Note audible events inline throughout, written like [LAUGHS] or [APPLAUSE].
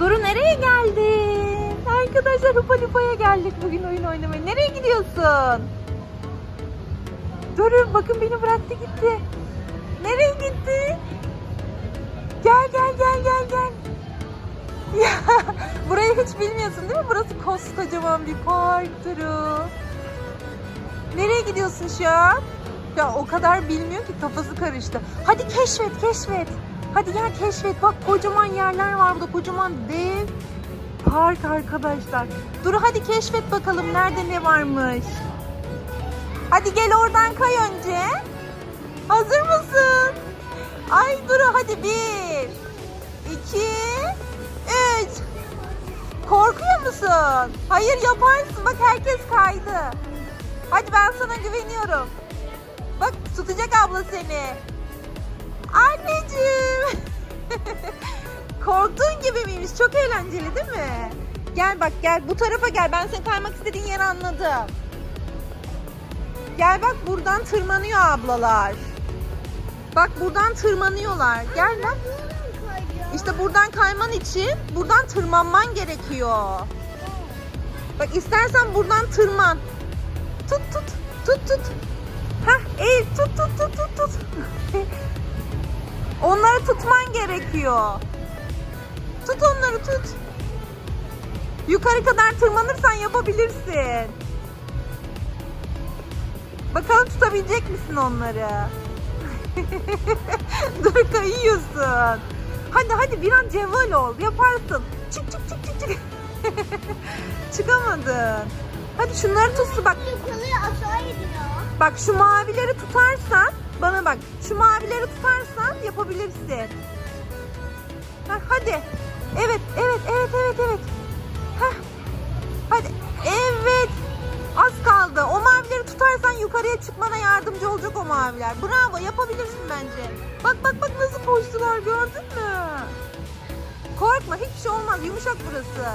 Duru nereye geldin? Arkadaşlar Hupa Lupa'ya geldik bugün oyun oynamaya. Nereye gidiyorsun? Duru bakın beni bıraktı gitti. Nereye gitti? Gel gel gel gel gel. [LAUGHS] Ya burayı hiç bilmiyorsun değil mi? Burası koskocaman bir park Duru. Nereye gidiyorsun şu an? Ya o kadar bilmiyor ki kafası karıştı. Hadi keşfet keşfet. Hadi gel keşfet. Bak kocaman yerler var burada. Kocaman dev park arkadaşlar. Duru hadi keşfet bakalım nerede ne varmış. Hadi gel oradan kay önce. Hazır mısın? Ay Duru hadi bir, iki, üç. Korkuyor musun? Hayır yaparsın. Bak herkes kaydı. Hadi ben sana güveniyorum. Bak tutacak abla seni. Anneciğim. [LAUGHS] Korktuğun gibi miymiş? Çok eğlenceli değil mi? Gel bak gel bu tarafa gel. Ben senin kaymak istediğin yeri anladım. Gel bak buradan tırmanıyor ablalar. Bak buradan tırmanıyorlar. Gel bak. İşte buradan kayman için buradan tırmanman gerekiyor. Bak istersen buradan tırman. Tut tut. Tut tut. Hah eğil tut tut tut tut tut. [LAUGHS] onları tutman gerekiyor. Tut onları tut. Yukarı kadar tırmanırsan yapabilirsin. Bakalım tutabilecek misin onları? [LAUGHS] Dur kayıyorsun. Hadi hadi bir an cevval ol. Yaparsın. Çık çık çık çık çık. [LAUGHS] Çıkamadın. Hadi şunları tutsun bak. Bak şu mavileri tutarsan bana bak. Şu mavileri tutarsan yapabilirsin. Heh, hadi. Evet, evet, evet, evet, evet. Heh. Hadi. Evet. Az kaldı. O mavileri tutarsan yukarıya çıkmana yardımcı olacak o maviler. Bravo, yapabilirsin bence. Bak bak bak nasıl koştular gördün mü? Korkma, hiçbir şey olmaz. Yumuşak burası.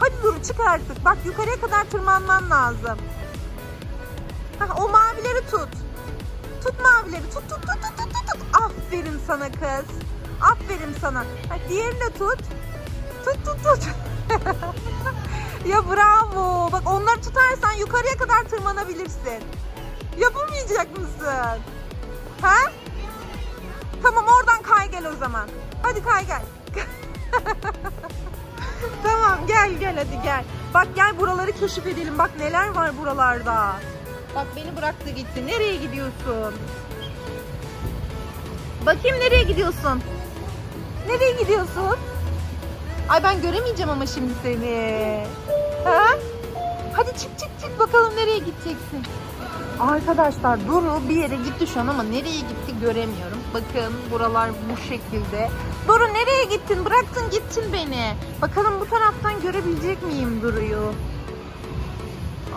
Hadi dur çık artık. Bak yukarıya kadar tırmanman lazım. Hah, o mavileri tut. Tut mavileri. Tut tut tut tut tut tut. Aferin sana kız. Aferin sana. Ha, diğerini de tut. Tut tut tut. [LAUGHS] ya bravo. Bak onları tutarsan yukarıya kadar tırmanabilirsin. Yapamayacak mısın? Ha? Tamam oradan kay gel o zaman. Hadi kay gel. [LAUGHS] tamam gel gel hadi gel. Bak gel buraları keşfedelim. Bak neler var buralarda. Bak beni bıraktı gitti. Nereye gidiyorsun? Bakayım nereye gidiyorsun? Nereye gidiyorsun? Ay ben göremeyeceğim ama şimdi seni. Ha? Hadi çık çık çık bakalım nereye gideceksin. Arkadaşlar Duru bir yere gitti şu an ama nereye gitti göremiyorum. Bakın buralar bu şekilde. Duru nereye gittin? Bıraktın gittin beni. Bakalım bu taraftan görebilecek miyim Duru'yu?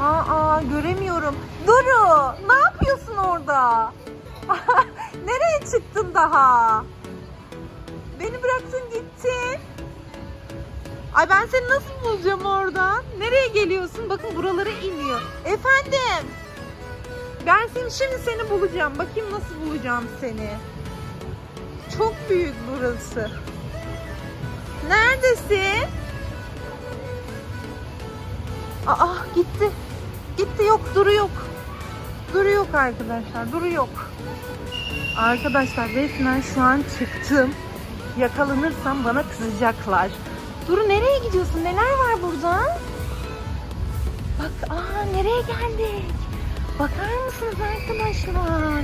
Aa göremiyorum. Duru ne yapıyorsun orada? [LAUGHS] nereye çıktın daha? Beni bıraktın gittin. Ay ben seni nasıl bulacağım oradan? Nereye geliyorsun? Bakın buralara iniyor. Efendim. Ben seni şimdi seni bulacağım. Bakayım nasıl bulacağım seni. Çok büyük burası. Neredesin? Aa gitti. Gitti yok duru yok. Duru yok arkadaşlar. Duru yok. Arkadaşlar resmen şu an çıktım. Yakalanırsam bana kızacaklar. Duru nereye gidiyorsun? Neler var burada? Bak aa nereye geldik? Bakar mısınız arkadaşlar?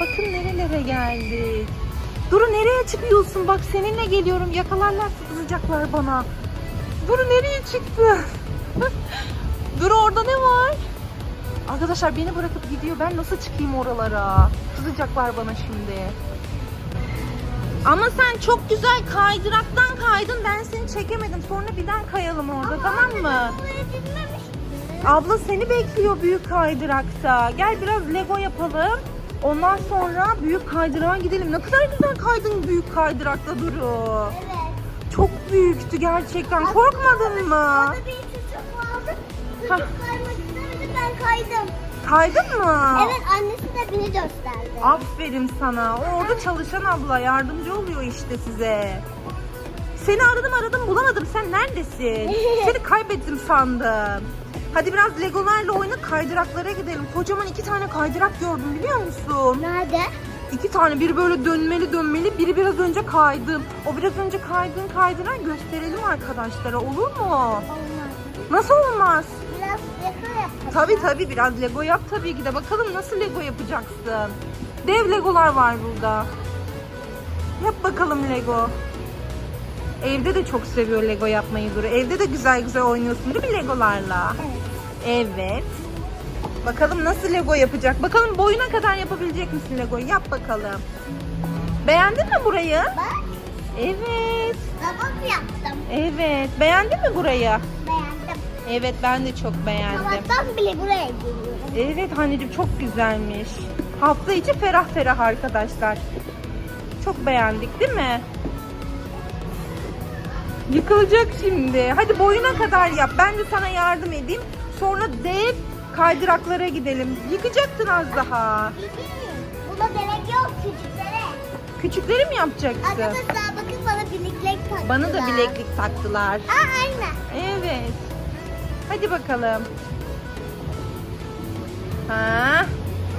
Bakın nerelere geldik. Duru nereye çıkıyorsun? Bak seninle geliyorum. Yakalarlarsa kızacaklar bana. Duru nereye çıktı? [LAUGHS] Duru orada ne var? Arkadaşlar beni bırakıp gidiyor. Ben nasıl çıkayım oralara? Kızacaklar bana şimdi. Ama sen çok güzel kaydıraktan kaydın. Ben seni çekemedim. Sonra bir daha kayalım orada tamam mı? Abla seni bekliyor büyük kaydırakta. Gel biraz Lego yapalım. Ondan sonra büyük kaydırağa gidelim. Ne kadar güzel kaydın büyük kaydırakta Duru. Evet. Çok büyüktü gerçekten. Korkmadın mı? Orada bir Çocuk kaymak istemedi ben kaydım. Kaydın mı? Evet annesi de beni gösterdi. Aferin sana. O orada çalışan abla yardımcı oluyor işte size. Seni aradım aradım bulamadım. Sen neredesin? [LAUGHS] Seni kaybettim sandım. Hadi biraz legolarla oyna kaydıraklara gidelim. Kocaman iki tane kaydırak gördüm biliyor musun? Nerede? İki tane biri böyle dönmeli dönmeli biri biraz önce kaydım. O biraz önce kaydığın kaydıran gösterelim arkadaşlara olur mu? Olmaz. Nasıl olmaz? Tabi tabi biraz Lego yap tabii ki de. Bakalım nasıl Lego yapacaksın. Dev Legolar var burada. Yap bakalım Lego. Evde de çok seviyor Lego yapmayı Duru. Evde de güzel güzel oynuyorsun değil mi Legolarla? Evet. Evet. Bakalım nasıl Lego yapacak. Bakalım boyuna kadar yapabilecek misin Lego'yu? Yap bakalım. Beğendin mi burayı? Bak. Evet. Babam yaptım. Evet. Beğendin mi burayı? Beğendim. Evet ben de çok beğendim. Sabahtan bile buraya geliyorum. Evet anneciğim çok güzelmiş. Hafta içi ferah ferah arkadaşlar. Çok beğendik değil mi? Yıkılacak şimdi. Hadi boyuna kadar yap. Ben de sana yardım edeyim. Sonra dev kaydıraklara gidelim. Yıkacaktın az daha. Buna gerek yok küçüklere. Küçükleri mi yapacaksın? Arkadaşlar bakın bana bileklik taktılar. Bana da bileklik taktılar. Aa aynı. Evet. Hadi bakalım. Ha,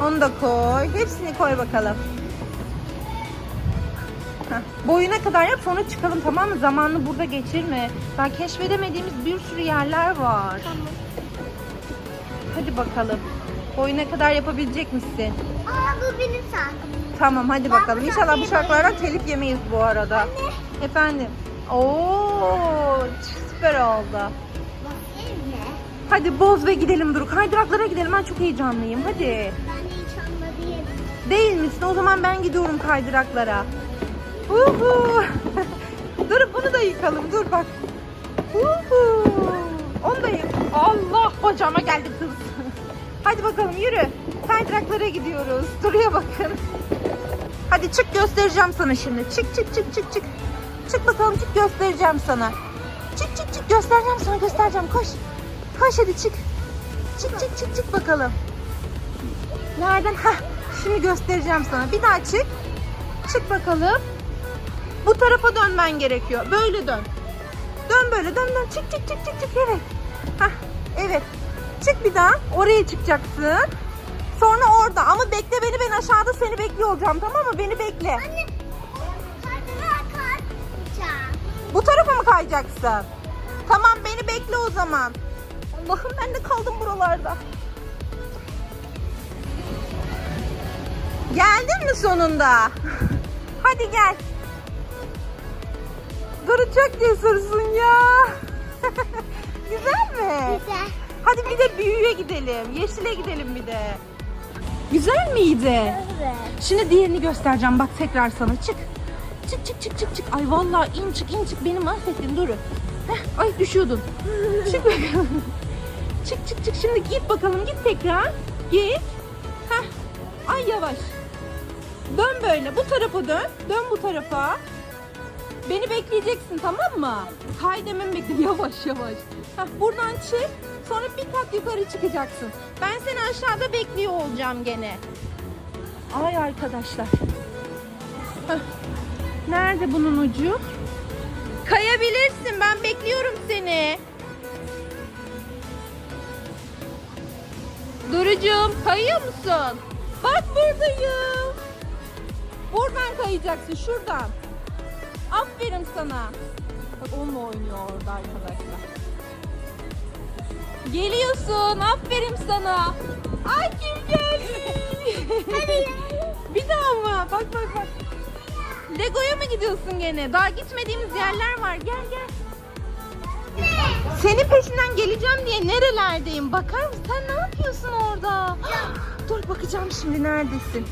onu da koy. Hepsini koy bakalım. Heh, boyuna kadar yap sonra çıkalım tamam mı? Zamanını burada geçirme. Daha keşfedemediğimiz bir sürü yerler var. Tamam. Hadi bakalım. Boyuna kadar yapabilecek misin? Aa bu benim saatim. Tamam hadi Ben bakalım. İnşallah bu şarkılardan telif yemeyiz bu arada. Anne. Efendim. Oo, süper oldu. Hadi boz ve gidelim Duru. Kaydıraklara gidelim. Ben çok heyecanlıyım. Hadi. Ben de hiç anlamayayım. Değil misin? O zaman ben gidiyorum kaydıraklara. Uhu. [LAUGHS] dur bunu da yıkalım. Dur bak. Uhu. Onu da yık. Allah bacağıma geldi kız. [LAUGHS] Hadi bakalım yürü. Kaydıraklara gidiyoruz. Duruya bakın. Hadi çık göstereceğim sana şimdi. Çık çık çık çık çık. Çık bakalım çık göstereceğim sana. Çık çık çık göstereceğim sana göstereceğim. Koş. Koş hadi çık. Çık çık çık çık bakalım. Nereden? Heh, şimdi göstereceğim sana. Bir daha çık. Çık bakalım. Bu tarafa dönmen gerekiyor. Böyle dön. Dön böyle dön dön. Çık çık çık çık çık. Evet. Heh, evet. Çık bir daha. Oraya çıkacaksın. Sonra orada. Ama bekle beni ben aşağıda seni bekliyor olacağım tamam mı? Beni bekle. Anne. Bu tarafa mı kayacaksın? Tamam beni bekle o zaman. Allah'ım ben de kaldım buralarda. Geldin mi sonunda? [LAUGHS] Hadi gel. Duru çok cesursun ya. [LAUGHS] Güzel mi? Güzel. Hadi bir de büyüye gidelim. Yeşile gidelim bir de. Güzel miydi? Evet. Şimdi diğerini göstereceğim. Bak tekrar sana. Çık. Çık çık çık çık çık. Ay vallahi in çık in çık. Beni mahvettin Duru. Heh, ay düşüyordun. çık bakalım. Çık çık çık. Şimdi git bakalım. Git tekrar. Git. Heh. Ay yavaş. Dön böyle. Bu tarafa dön. Dön bu tarafa. Beni bekleyeceksin tamam mı? Kay dememi bekle. [LAUGHS] Yavaş yavaş. Heh, buradan çık. Sonra bir kat yukarı çıkacaksın. Ben seni aşağıda bekliyor olacağım gene. Ay arkadaşlar. Heh. Nerede bunun ucu? Kayabilirsin. Ben bekliyorum seni. Durucuğum kayıyor musun? Bak buradayım. Buradan kayacaksın şuradan. Aferin sana. Bak onunla oynuyor orada arkadaşlar. Geliyorsun. Aferin sana. Ay kim geldi? [LAUGHS] Bir daha mı? Bak bak bak. Lego'ya mı gidiyorsun gene? Daha gitmediğimiz yerler var. Gel gel. Senin peşinden geleceğim diye nerelerdeyim? Bakar mısın? Sen ne yapıyorsun orada? Dur bakacağım şimdi neredesin?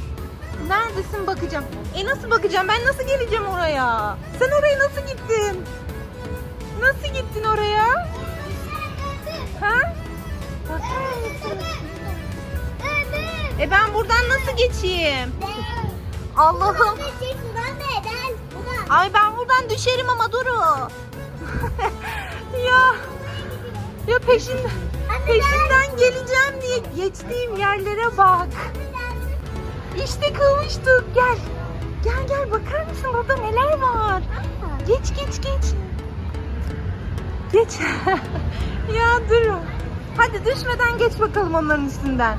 Neredesin bakacağım. E nasıl bakacağım? Ben nasıl geleceğim oraya? Sen oraya nasıl gittin? Nasıl gittin oraya? Ha? Bakar mısın? E ben buradan nasıl geçeyim? Allah'ım. Ay ben buradan düşerim ama Duru. [LAUGHS] ya. Ya peşinden, peşinden geleceğim diye geçtiğim yerlere bak. İşte kavuştuk. Gel. Gel gel bakar mısın burada neler var? Geç geç geç. Geç. [LAUGHS] ya dur. Hadi düşmeden geç bakalım onların üstünden.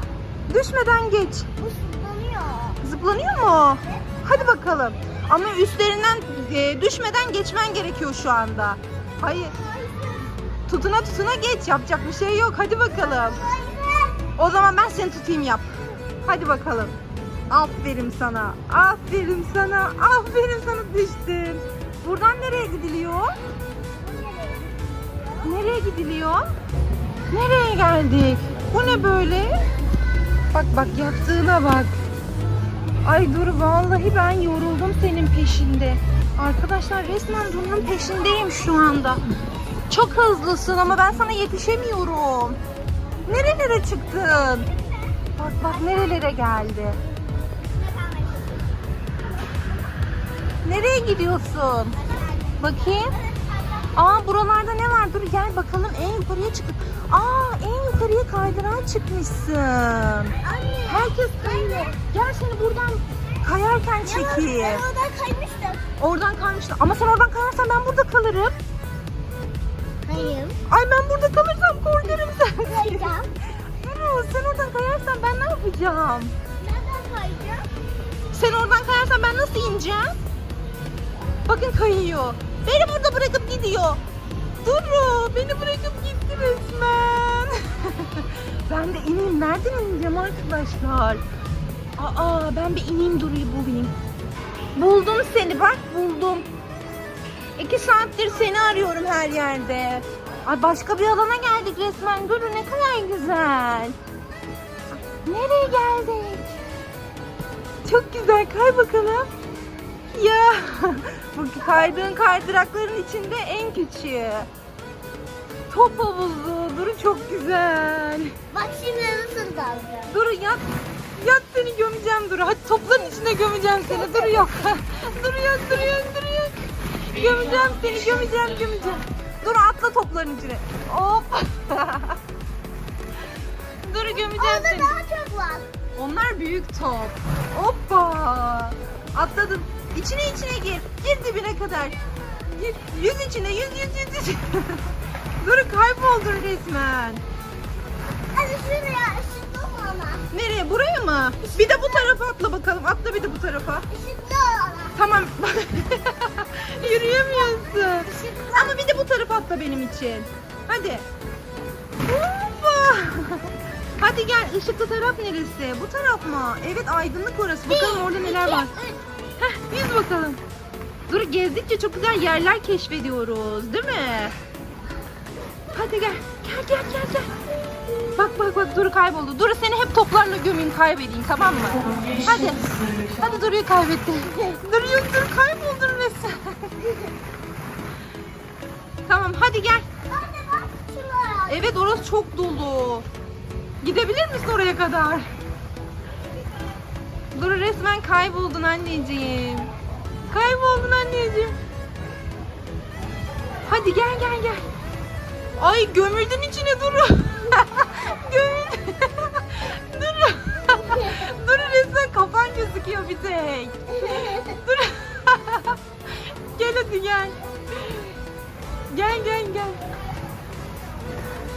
Düşmeden geç. Zıplanıyor. Zıplanıyor mu? Hadi bakalım. Ama üstlerinden e, düşmeden geçmen gerekiyor şu anda. Hayır. Tutuna tutuna geç. Yapacak bir şey yok. Hadi bakalım. O zaman ben seni tutayım yap. Hadi bakalım. Aferin sana. Aferin sana. Aferin sana düştün. Buradan nereye gidiliyor? Nereye gidiliyor? Nereye geldik? Bu ne böyle? Bak bak yaptığına bak. Ay dur vallahi ben yoruldum senin peşinde. Arkadaşlar resmen bunun peşindeyim şu anda. Çok hızlısın ama ben sana yetişemiyorum. Nerelere çıktın? Bak bak nerelere geldi. Nereye gidiyorsun? Bakayım. Aa buralarda ne var? Dur gel bakalım en yukarıya çık. Aa en yukarıya kaydıran çıkmışsın. Anne. Herkes kayıyor. Gel seni buradan kayarken çekeyim. Ben oradan kaymıştım. Oradan kaymıştı. Ama sen oradan kayarsan ben burada kalırım. Kayarsan ben ne yapacağım? Nereden kayacağım? Sen oradan kayarsan ben nasıl ineceğim? Bakın kayıyor. Beni burada bırakıp gidiyor. Duru beni bırakıp gitti resmen. [LAUGHS] ben de ineyim. Nereden ineceğim arkadaşlar? Aa ben bir ineyim Duru'yu bulayım. Buldum seni bak buldum. İki saattir seni arıyorum her yerde. Ay başka bir alana geldik resmen. Duru ne kadar güzel. Nereye geldik? Çok güzel kay bakalım. Ya bu kaydığın kaydırakların içinde en küçüğü. Top havuzu. Duru çok güzel. Bak şimdi nasıl dalacağım. Duru yat. Yat seni gömeceğim Duru. Hadi topların içine gömeceğim seni. Duru yok. [LAUGHS] Duru yok, Duru yok, Duru yok. Gömeceğim seni, gömeceğim, gömeceğim. Duru atla topların içine. Hop. [LAUGHS] Duru gömeceğim Orada seni. daha çok var. Onlar büyük top. Hoppa. Atladın. İçine içine gir. Gir dibine kadar. Gir. Yüz içine. Yüz yüz yüz yüz. [LAUGHS] Dur kayboldun resmen. Hadi şuraya ışıklı olana. Nereye? Buraya mı? Bir de bu tarafa atla bakalım. Atla bir de bu tarafa. Işıklı olana. Tamam. [LAUGHS] Yürüyemiyorsun. Işıklı. Ama bir de bu tarafa atla benim için. Hadi. Hoppa. Hadi gel. Işıklı taraf neresi? Bu taraf mı? Evet aydınlık orası. Bakalım orada neler var. Heh, yüz bakalım. Dur gezdikçe çok güzel yerler keşfediyoruz, değil mi? Hadi gel. Gel gel gel gel. Bak bak bak Duru kayboldu. Duru seni hep toplarla gömeyim kaybedeyim tamam mı? Hadi. Hadi Duru'yu kaybettim. [LAUGHS] Duru yok Duru kayboldun resmen. tamam hadi gel. Evet orası çok dolu. Gidebilir misin oraya kadar? Duru resmen kayboldun anneciğim. Kayboldun anneciğim. Hadi gel gel gel. Ay gömüldün içine Duru. [LAUGHS] Gömüldün. [LAUGHS] Duru. Duru [LAUGHS] resmen kafan gözüküyor bir tek. Duru. gel hadi gel. Gel gel gel.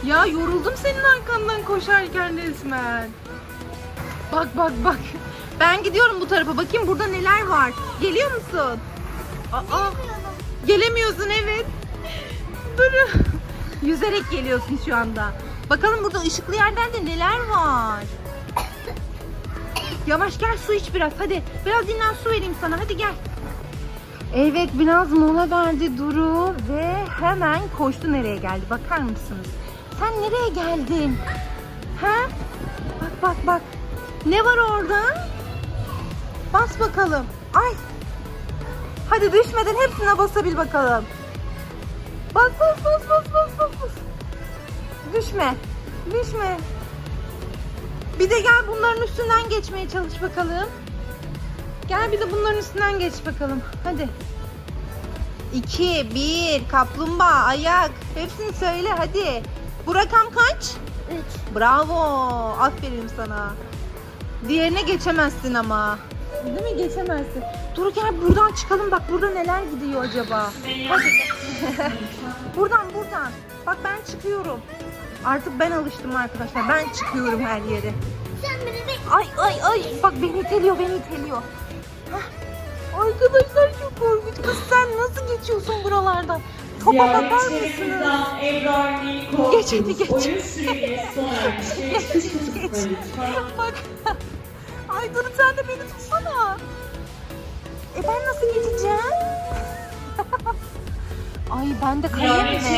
Ya yoruldum senin arkandan koşarken resmen. Bak bak bak. Ben gidiyorum bu tarafa. Bakayım burada neler var. Geliyor musun? Aa, gelemiyorsun evet. Dur. [LAUGHS] Yüzerek geliyorsun şu anda. Bakalım burada ışıklı yerlerde neler var. Yavaş gel su iç biraz hadi. Biraz dinlen su vereyim sana hadi gel. Evet biraz mola verdi Duru ve hemen koştu nereye geldi bakar mısınız? Sen nereye geldin? Ha? Bak bak bak. Ne var orada? Bas bakalım. Ay. Hadi düşmeden hepsine basabil bakalım. Bas bas bas bas bas bas. bas. Düşme. Düşme. Bir de gel bunların üstünden geçmeye çalış bakalım. Gel bir de bunların üstünden geç bakalım. Hadi. 2, 1, kaplumbağa, ayak. Hepsini söyle hadi. Bu rakam kaç? Üç. Bravo. Aferin sana. Diğerine geçemezsin ama. Değil mi? Geçemezsin. Dur gel buradan çıkalım. Bak burada neler gidiyor acaba? Hadi. [LAUGHS] buradan buradan. Bak ben çıkıyorum. Artık ben alıştım arkadaşlar. Ben çıkıyorum her yere. Sen beni bir Ay ay ay. Bak beni iteliyor, beni iteliyor. Hah. Arkadaşlar çok korkunç. Kız sen nasıl geçiyorsun buralardan? Topa bakar mısınız? Geç hadi, geç. Ermiştir. [LAUGHS] Geç, geç. Bak. Ay dur sen de beni tutsana. E ben nasıl geçeceğim? [LAUGHS] Ay ben de kayayım mı?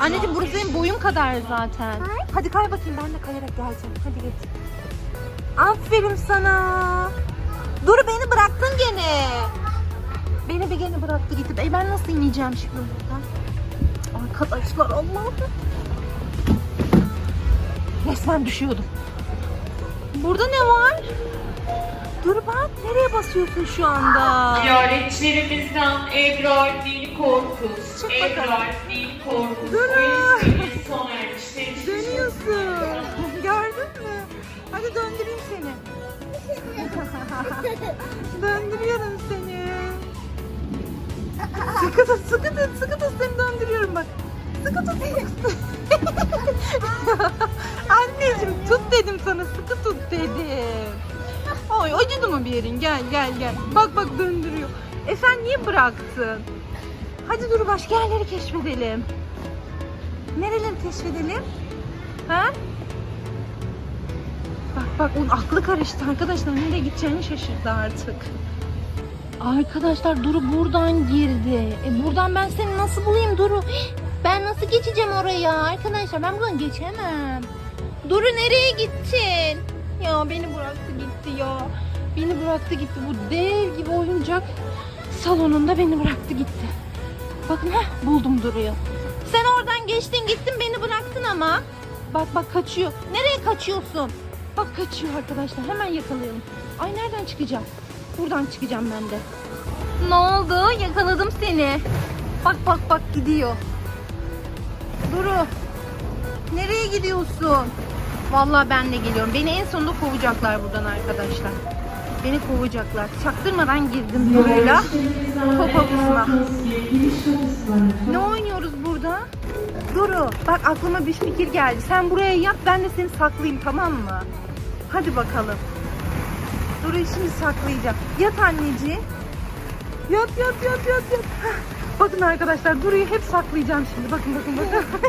Anneciğim burası benim boyum kadar zaten. Hadi kay bakayım ben de kayarak geleceğim. Hadi geç. Aferin sana. Dur beni bıraktın gene. Beni bir gene bıraktı gitti. E ben nasıl ineceğim şimdi buradan? Arkadaşlar Allah'ım. Resmen düşüyordum. Burada ne var? Dur bak nereye basıyorsun şu anda? Ziyaretçilerimizden Ebrar Nil Korkuz. Çık bakalım. Ebrar Nil Korkuz. Dur. Sona ermiştir. Dönüyorsun. [LAUGHS] Gördün mü? Hadi döndüreyim seni. [LAUGHS] Döndürüyorum seni. Sıkı tut, sıkı tut, sıkı tut seni döndürüyorum bak. Sıkı tut, sıkı tut. Anneciğim tut dedim sana, sıkı tut dedim. Ay acıdı mı bir yerin? Gel gel gel. Bak bak döndürüyor. E sen niye bıraktın? Hadi dur başka yerleri keşfedelim. Nereleri keşfedelim? Ha? Bak bak onun aklı karıştı arkadaşlar. Nereye gideceğini şaşırdı artık. Arkadaşlar Duru buradan girdi. E buradan ben seni nasıl bulayım Duru? Ben nasıl geçeceğim oraya arkadaşlar? Ben buradan geçemem. Duru nereye gittin? Ya beni bıraktı gitti ya. Beni bıraktı gitti. Bu dev gibi oyuncak salonunda beni bıraktı gitti. Bakın ha buldum Duru'yu. Sen oradan geçtin gittin beni bıraktın ama. Bak bak kaçıyor. Nereye kaçıyorsun? Bak kaçıyor arkadaşlar. Hemen yakalayalım. Ay nereden çıkacağım? Buradan çıkacağım ben de. Ne oldu? Yakaladım seni. Bak bak bak gidiyor. Duru. Nereye gidiyorsun? Vallahi ben de geliyorum. Beni en sonunda kovacaklar buradan arkadaşlar. Beni kovacaklar. Çaktırmadan girdim Duru'yla. Top havuzuna. Ne oynuyoruz burada? Duru bak aklıma bir fikir geldi. Sen buraya yat ben de seni saklayayım tamam mı? Hadi bakalım. Duru'yu şimdi saklayacağım. Yat anneciğim. Yat yat yat yat yat. Bakın arkadaşlar Duru'yu hep saklayacağım şimdi. Bakın bakın bakın. [LAUGHS]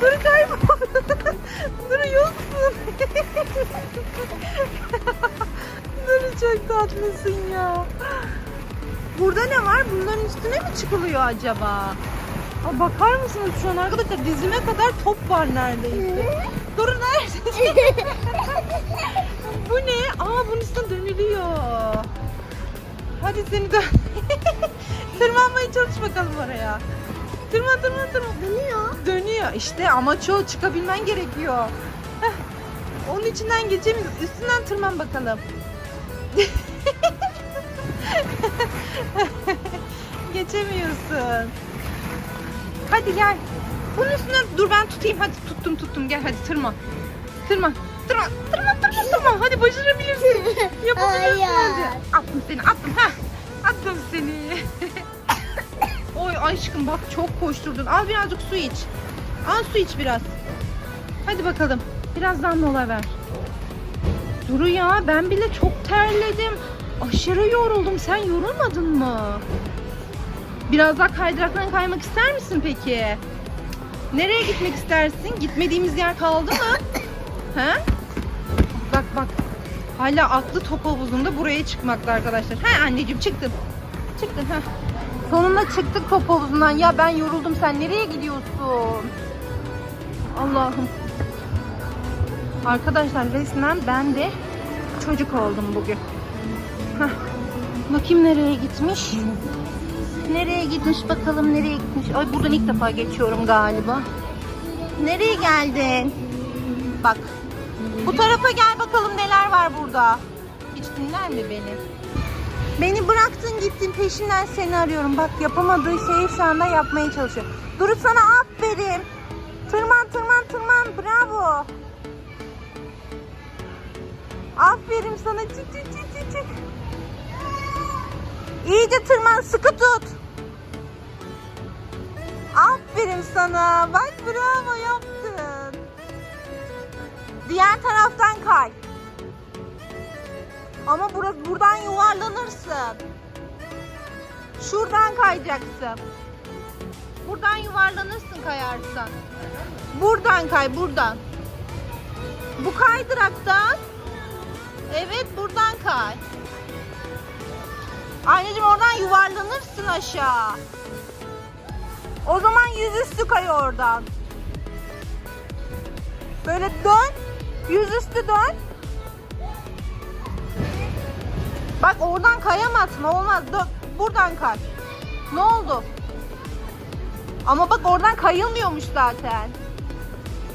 Duru kayboldu. [LAUGHS] Duru yoksun. [LAUGHS] Duru çok tatlısın ya. Burada ne var? Bunların üstüne mi çıkılıyor acaba? Aa, bakar mısınız şu an arkadaşlar dizime kadar top var neredeyse. Durun nerede? [LAUGHS] Bu ne? Aa bunun üstüne dönülüyor. Hadi seni dön. [LAUGHS] Tırmanmaya çalış bakalım oraya. Tırman tırman tırman. dönüyor. Dönüyor işte ama çoğu çıkabilmen gerekiyor. Heh. Onun içinden geçemiyoruz. Üstünden tırman bakalım. [LAUGHS] Geçemiyorsun. Hadi gel. Bunun üstüne dur ben tutayım. Hadi tuttum tuttum. Gel hadi tırman. Tırman. Tırman. Tırman tırman tırman. Hadi başarabilirsin. [LAUGHS] Yapabilirsin hadi. Attım seni attım. Heh. Attım seni. [LAUGHS] Oy aşkım bak çok koşturdun. Al birazcık su iç. Al su iç biraz. Hadi bakalım. Birazdan mola ver. Duru ya ben bile çok terledim. Aşırı yoruldum. Sen yorulmadın mı? Biraz daha kaydıraktan kaymak ister misin peki? Nereye gitmek istersin? Gitmediğimiz yer kaldı mı? [COUGHS] He? Bak bak. Hala aklı top havuzunda buraya çıkmakta arkadaşlar. He anneciğim çıktım. Çıktım ha. Sonunda çıktık top havuzundan. Ya ben yoruldum. Sen nereye gidiyorsun? Allah'ım. Arkadaşlar resmen ben de çocuk oldum bugün. Heh. Bakayım nereye gitmiş. Nereye gitmiş bakalım nereye gitmiş. Ay buradan ilk defa geçiyorum galiba. Nereye geldin? Bak. Bu tarafa gel bakalım neler var burada. Hiç dinler mi beni? Beni bıraktın gittin peşinden seni arıyorum. Bak yapamadığı şeyi şu anda yapmaya çalışıyor. Duru sana aferin. Tırman tırman tırman bravo. Aferin sana. Çık çık çık çık. İyice tırman sıkı tut. Sana. Bak bravo yaptın. Diğer taraftan kay. Ama burası buradan yuvarlanırsın. Şuradan kayacaksın. Buradan yuvarlanırsın kayarsan. Buradan kay buradan. Bu kaydıraktan. Evet buradan kay. Anneciğim oradan yuvarlanırsın aşağı. O zaman yüzüstü kay oradan. Böyle dön. Yüzüstü dön. Bak oradan kayamazsın. Olmaz. Dön. Buradan kay. Ne oldu? Ama bak oradan kayılmıyormuş zaten.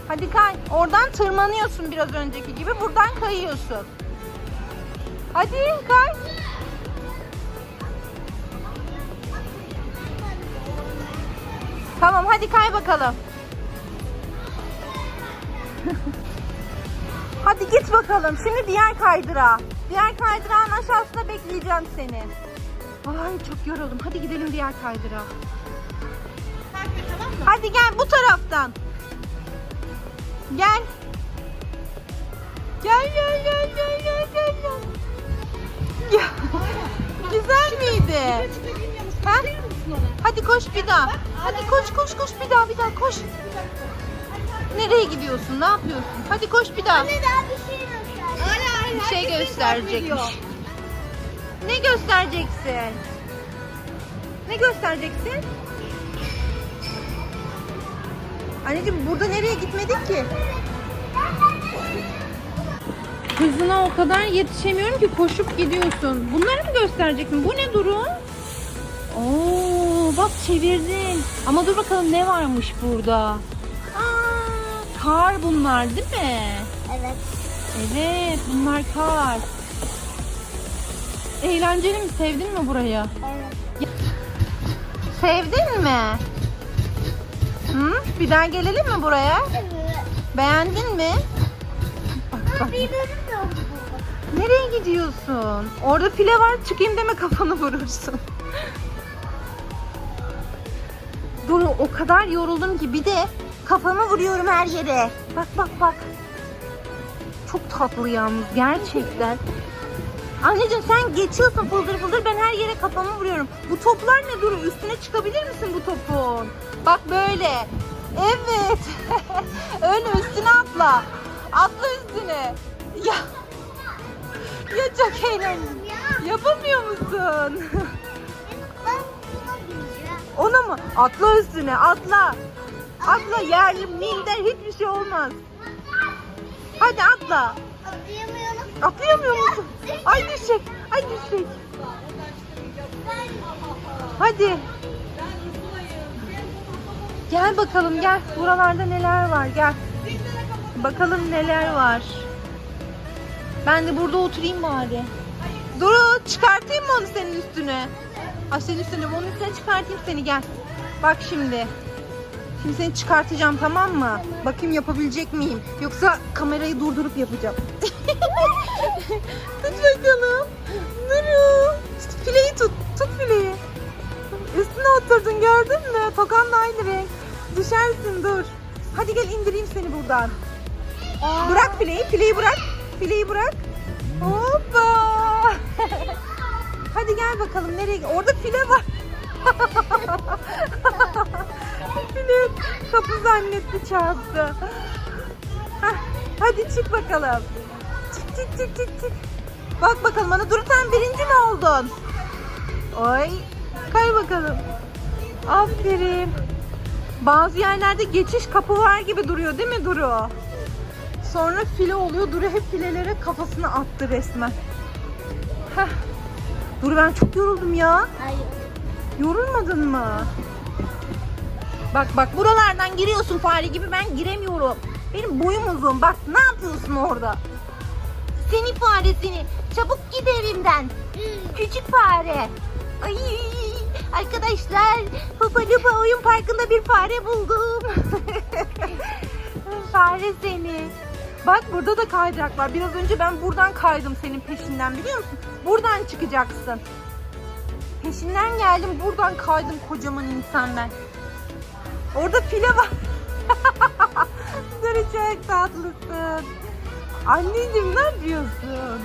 Hadi kay. Oradan tırmanıyorsun biraz önceki gibi. Buradan kayıyorsun. Hadi kay. Tamam hadi kay bakalım. [LAUGHS] hadi git bakalım. Şimdi diğer kaydıra. Diğer kaydırağın aşağısında bekleyeceğim seni. Ay çok yoruldum. Hadi gidelim diğer kaydıra. Hadi gel bu taraftan. Gel. Gel gel gel gel gel gel. gel. [LAUGHS] Güzel miydi? Ha? Hadi koş bir daha. Hadi koş koş koş bir daha bir daha koş. Nereye gidiyorsun? Ne yapıyorsun? Hadi koş bir daha. Anne daha bir şey göster. Bir şey gösterecekmiş. Ne göstereceksin? Ne göstereceksin? Anneciğim burada nereye gitmedik ki? Hızına o kadar yetişemiyorum ki koşup gidiyorsun. Bunları mı göstereceksin? Bu ne durum? Oo, bak çevirdin. Ama dur bakalım ne varmış burada. Aa, kar bunlar değil mi? Evet. Evet bunlar kar. Eğlenceli mi? Sevdin mi burayı? Evet. Sevdin mi? Hı? Bir daha gelelim mi buraya? Evet. Beğendin mi? Bak, bak. Nereye gidiyorsun? Orada file var çıkayım deme kafanı vurursun. Dur o kadar yoruldum ki bir de kafamı vuruyorum her yere. Bak bak bak. Çok tatlı yalnız gerçekten. Anneciğim sen geçiyorsun fıldır fıldır ben her yere kafamı vuruyorum. Bu toplar ne Duru? Üstüne çıkabilir misin bu topun? Bak böyle. Evet. [LAUGHS] Öyle üstüne atla. Atla üstüne. Ya. Ya çok eğlenceli. Yapamıyor musun? [LAUGHS] Ona mı? Atla üstüne atla. Atla yerli minder hiçbir şey olmaz. Hadi atla. Atlayamıyorum. Atlayamıyor musun? Ay düşecek. Ay düşecek. Hadi. Gel bakalım gel. Buralarda neler var gel. Bakalım neler var. Ben de burada oturayım bari. Duru çıkartayım mı onu senin üstüne? Senin üstüne onun üstüne çıkartayım seni gel. Bak şimdi. Şimdi seni çıkartacağım tamam mı? Bakayım yapabilecek miyim? Yoksa kamerayı durdurup yapacağım. [LAUGHS] tut bakalım. Nuru. Fileyi tut. Tut fileyi. Üstüne oturdun gördün mü? Tokan da aynı renk. Düşersin dur. Hadi gel indireyim seni buradan. Bırak fileyi. Fileyi bırak. Fileyi bırak. Hoppa. Hadi gel bakalım nereye? Orada file var. [LAUGHS] file kapı zannetti çarptı. Hah, Hadi çık bakalım. Çık çık çık çık çık. Bak bakalım bana Duru sen birinci mi oldun? Oy. Kay bakalım. Aferin. Bazı yerlerde geçiş kapı var gibi duruyor değil mi Duru? Sonra file oluyor. Duru hep filelere kafasını attı resmen. Heh. Duru ben çok yoruldum ya. Hayır. Yorulmadın mı? Bak bak buralardan giriyorsun fare gibi ben giremiyorum. Benim boyum uzun. Bak ne yapıyorsun orada? Seni fare seni. Çabuk git evimden. Küçük fare. Ay arkadaşlar Papa Lupa oyun parkında bir fare buldum. [LAUGHS] fare seni. Bak burada da kaydırak var. Biraz önce ben buradan kaydım senin peşinden biliyor musun? Buradan çıkacaksın. Peşinden geldim buradan kaydım kocaman insan ben. Orada file var. [LAUGHS] Duru çok tatlısın. Anneciğim ne yapıyorsun?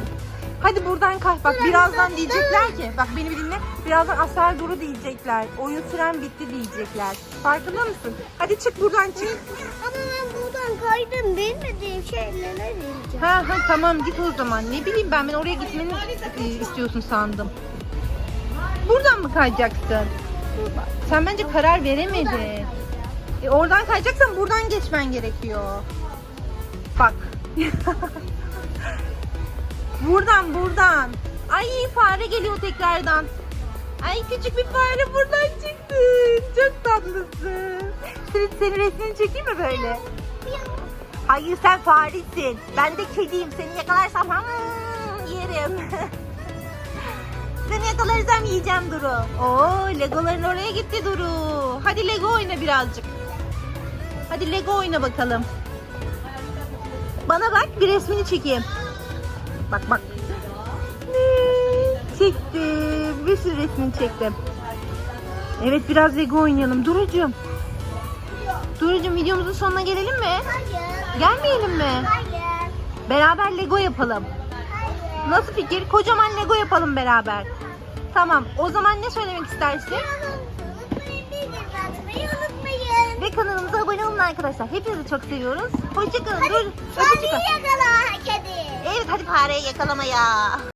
Hadi buradan kay. Bak birazdan diyecekler ki. Bak beni bir dinle. Birazdan Asel Duru diyecekler. Oyun süren bitti diyecekler. Farkında mısın? Hadi çık buradan çık. Ama ben kaydım. Bilmediğim şeylere vereceğim. Ha ha tamam git o zaman. Ne bileyim ben ben oraya gitmeni e, istiyorsun sandım. Buradan mı kayacaksın? Sen bence karar veremedin. E, oradan kayacaksan buradan geçmen gerekiyor. Bak. [LAUGHS] buradan buradan. Ay fare geliyor tekrardan. Ay küçük bir fare buradan çıktı. Çok tatlısın. Senin, senin resmini çekeyim mi böyle? Hayır sen faresin. Ben de kediyim. Seni yakalarsam hmm, yerim. [LAUGHS] Seni yakalarsam yiyeceğim Duru. Oo Legoların oraya gitti Duru. Hadi Lego oyna birazcık. Hadi Lego oyna bakalım. Bana bak bir resmini çekeyim. Bak bak. [LAUGHS] Çektim. Bir sürü resmini çektim. Evet biraz Lego oynayalım. Durucuğum. Durucuğum videomuzun sonuna gelelim mi? Hayır. Gelmeyelim mi? Hayır. Beraber Lego yapalım. Hayır. Nasıl fikir? Kocaman Lego yapalım beraber. Tamam. O zaman ne söylemek istersin? Ve kanalımıza abone olun arkadaşlar. Hepinizi çok seviyoruz. Hoşçakalın. Dur. Hadi Öpücük. fareyi yakala kedi. Evet hadi fareyi yakalamaya.